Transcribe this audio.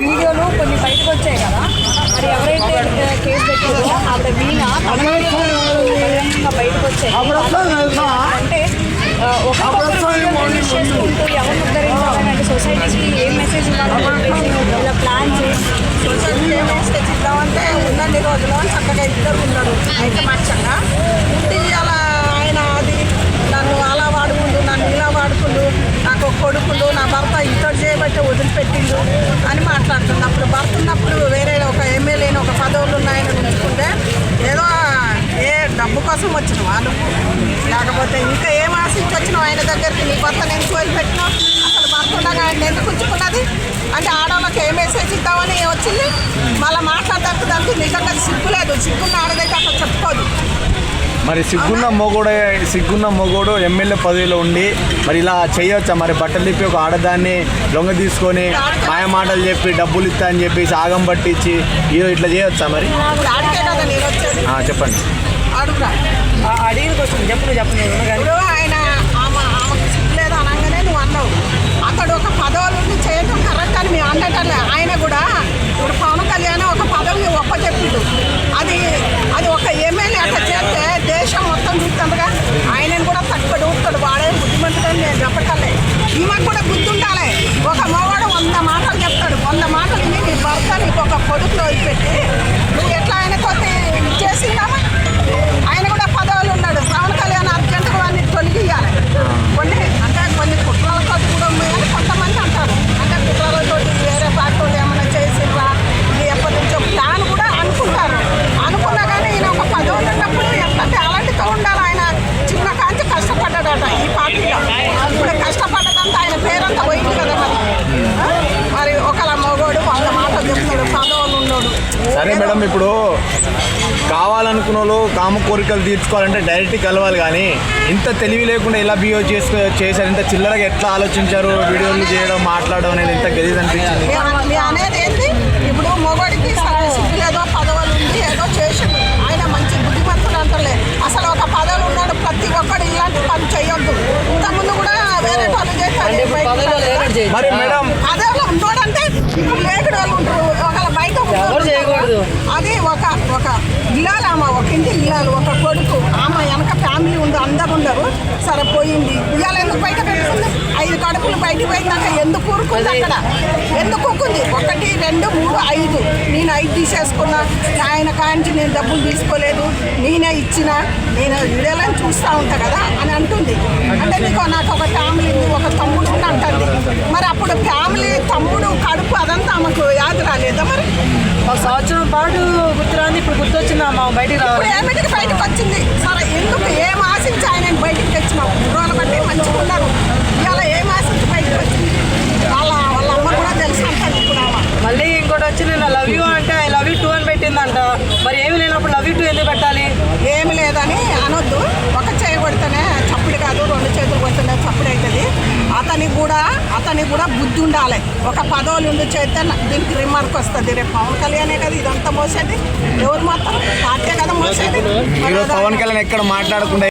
వీడియోలు కొన్ని బయటకు వచ్చాయి కదా. మరి ఎవరైతే కేసు పెట్టారో ఆవిడ వీణ బయటకు వచ్చాయి. అంటే చేసుకుంటూ ఉద్ధరించాలని అంటే సొసైటీకి ఏం మెసేజ్ ఇవ్వాలని ఇలా ప్లాన్ చేసి సొసైటీ ఏ మెసేజ్ ఇద్దామంటే ఉన్నన్ని రోజులు చక్కగా ఇద్దరు ఉన్నారు. నాకు నా భర్త ఇంటర్ చేయబట్టి వదిలిపెట్టిండు అని మాట్లాడుతుంది. అప్పుడు భర్త ఉన్నప్పుడు వేరే ఒక ఎమ్మెల్యేని ఒక పదవులు ఉన్నాయని ఉంచుకుంటే ఏదో ఏ డబ్బు కోసం వచ్చిన వాళ్ళు. లేకపోతే ఇంకా ఏం ఆశించి వచ్చినావు ఆయన దగ్గరికి? నీ భర్త నేను వదిలిపెట్టినావు అసలు భర్త ఉండగా ఆయన ఎందుకు ఉంచుకున్నది? అంటే ఆడవాళ్ళకి ఏ మెసేజ్ ఇద్దామని వచ్చింది? మళ్ళీ మాట్లాడడానికి దానికి నిజంగా సిగ్గు లేదు సిగ్గున్న ఆడదైతే అట్లా చెప్పుకోదు మరి సిగ్గున్న మొగోడు సిగ్గున్న మొగోడు ఎమ్మెల్యే పదవిలో ఉండి మరి ఇలా చేయొచ్చా? మరి బట్టలు తిప్పి ఒక ఆడదాన్ని లొంగ తీసుకొని మాటలు చెప్పి డబ్బులు ఇస్తా అని చెప్పేసి ఆగం పట్టించి ఇదో ఇట్లా చేయొచ్చా మరి? చెప్పండి అడుగురా అడిగిన క్వశ్చన్ చెప్పు నువ్వు చెప్పు నేను కానీ ఇప్పుడు ఆయన ఆమె ఆమెకు సిగ్గు లేదు అనగానే నువ్వు అన్నావు అతడు ఒక పదవులు ఉండి చేయటం కరెక్ట్ అని మేము అనటంలే ఆయన కూడా ఇప్పుడు పవన్ కళ్యాణ్ ఒక పదవి ఒప్పచెప్పిండు అది అది ఒక ఎమ్మెల్యే అట్లా చేస్తే దేశం మొత్తం చూస్తుండగా ఆయనను కూడా తక్కువ ఊపుతాడు వాడే బుద్ధిమంతుడని నేను చెప్పటలే ఈమెకు కూడా బుద్ధి ఉండాలి ఒక మగవాడు వంద మాటలు చెప్తాడు. వంద మాటలు తిని నీ భర్త నీకు ఒక కొడుకులో పెట్టి సరే మేడం ఇప్పుడు కావాలనుకున్న వాళ్ళు కామ కోరికలు తీర్చుకోవాలంటే డైరెక్ట్ కలవాలి కానీ ఇంత తెలివి లేకుండా ఎలా బిహేవ్ చేసుకో చేశారు? ఇంత చిల్లరగా ఎట్లా ఆలోచించారు? వీడియోలు చేయడం మాట్లాడడం అనేది ఇంత గలీజ్ అనిపించింది. మీ- మీ అనేది ఏంటి? ఇప్పుడు మొగోడికి సరే సిగ్గు లేదో పదవులు ఉంది ఏదో చేసిండు. ఆయన మంచి బుద్ధిమంతుడు అంటలే. అసలు ఒక పదవులు ఉన్నాడు ప్రతి ఒక్కడు ఇలాంటి పని చేయొద్దు ఇంతకుముందు కూడా వేరే చేస్తారు. మరి మేడం పదవులు ఇప్పుడు లేకుడు వాళ్ళు ఉంటారు ఒకళ్ళ బయట ఉన్నోళ్ళు ఎవరు ఉంటారు. చేయకూడదు. అది ఒక ఒక ఇల్లాలు ఆమె ఒక ఇంటి ఇల్లాలు ఒక కొడుకు. ఆమె వెనక ఫ్యామిలీ ఉంది అందరు ఉండరు. సరే పోయింది. ఇవాళ ఎందుకు బయట పెట్టుకుంది ఐదు కడుపులు బయటకు పోయిందాక ఎందుకు ఊరుకుంది అక్కడ? ఎందుకు ఊరుకుంది? ఒకటి రెండు మూడు ఐదు. నేను ఐదు తీసేసుకున్నా. ఆయన కాంచి నేను డబ్బులు తీసుకోలేదు. నేనే ఇచ్చిన. నేను వీడియోలను చూస్తూ ఉంటా కదా అని అంటుంది. అంటే నీకు నాకు ఒక ఫ్యామిలీ ఉంది ఒక తమ్ముడు ఉంది అంటుంది మరి అప్పుడు ఫ్యామిలీ తమ్ముడు కడుపు అదంతా ఆమెకు యాద రాలేదా మరి ఒక సంవత్సరం పాటు గుర్తురాంది అమ్మ బయటికి రావాలి. బయటకు వచ్చింది? సరే ఎందుకు? ఏం ఆశించి ఆయన బయటికి తెచ్చినావు? రోజుల బట్టి మంచిగా ఉన్నారు ఇవాళ ఏం ఆశించి బయటకు వచ్చింది? వాళ్ళ వాళ్ళ అమ్మ కూడా తెలుసు ఆమె మళ్ళీ ఇంకోటి వచ్చి నేను లవ్ యూ అంటే ఐ లవ్ యూ టూ అని పెట్టిందంట మరి ఏమి లేనప్పుడు లవ్ యూ టూ ఎందుకు పెట్టాలి ఏమి లేదని అనొద్దు ఒక చేయి కొడితేనే చప్పుడు కాదు రెండు చేతులు కొడితేనే చప్పుడు అవుతుంది అతనికి కూడా అతనికి కూడా బుద్ధి ఉండాలి. ఒక పదవులు ఉండి చేస్తే దీనికి రిమార్క్ వస్తుంది రేపు పవన్ కళ్యాణే కదా ఇదంతా మోసేది. ఎవరు మాత్రం? పార్టీ కదా మోసేది. పవన్ కళ్యాణ్ ఎక్కడ మాట్లాడకుండా